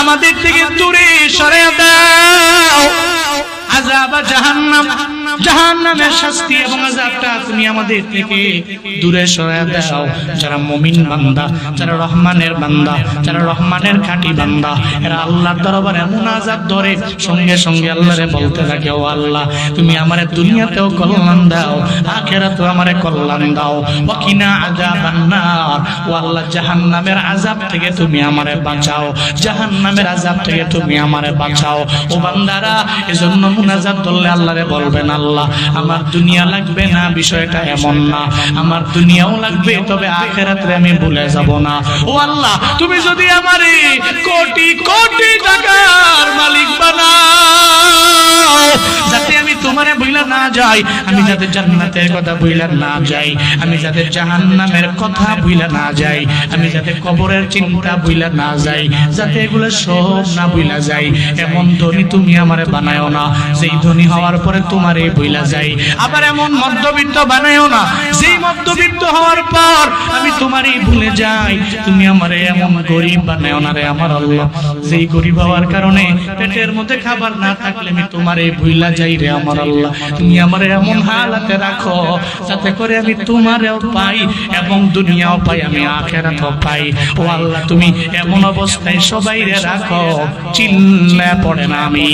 আমাদের থেকে দূরে সরে দাও আযাব জাহান্নাম জাহান্নামের শাস্তি এবং আযাবটা তুমি আমাদের থেকে দূরে সরে দাও। যারা মুমিন বান্দা, যারা রহমানের বান্দা, যারা রহমানের খাঁটি বান্দা, এরা আল্লাহর দরবারে মুনাজাত ধরে, সঙ্গে সঙ্গে আল্লাহরে বলতে থাকে ও আল্লাহ, তুমি আমার দুনিয়াতেও কল্যাণ দাও, আখেরাতেও আমারে কল্যাণ দাও। ওয়াকিনা আযাবান্নার, ও আল্লাহ, জাহান্নামের আযাব থেকে তুমি আমারে বাঁচাও, জাহান্নামের আযাব থেকে তুমি আমারে বাঁচাও। ও বান্দারা, এজন্য মুনাজাত ধরলে আল্লাহরে বলবেন, আল্লাহ আমার দুনিয়া লাগবে না, বিষয়টা এমন না। আমার দুনিয়াও লাগবে, তবে আখেরাতে আমি ভুলে যাব না। ও আল্লাহ, তুমি যদি আমারে কোটি কোটি টাকার যাই আমি যাতে জান্নাতের কথা বইলা না যাই আমি যাতে জাহান্নামের কথা বইলা না যাই আমি যাতে কবরের চিন্তা বইলা না যাই যাতে এগুলো সব না বইলা যাই। এমন ধনী তুমি আমারে বানায়ও না সেই ধনী হওয়ার পরে তোমারে বইলা যাই। আবার এমন মধ্যবিত্ত বানায়ও না যেই মধ্যবিত্ত হওয়ার পর আমি তোমারই ভুলে যাই। তুমি আমারে এমন গরিব বানায়ও না রে আমার আল্লাহ। যেই গরিব হওয়ার কারণে পেটের মধ্যে খাবার না থাকলে আমি তোমারে ভুইলা যাই রে আমার আল্লাহ। তুমি আমারে এমন হালাতে রাখো যাতে করে আমি তোমারেও পাই এবং দুনিয়াও পাই, আমি আখেরাতও পাই। ও আল্লাহ, তুমি এমন অবস্থায় সবাই রাখো চিল্লা পড়ে না আমি।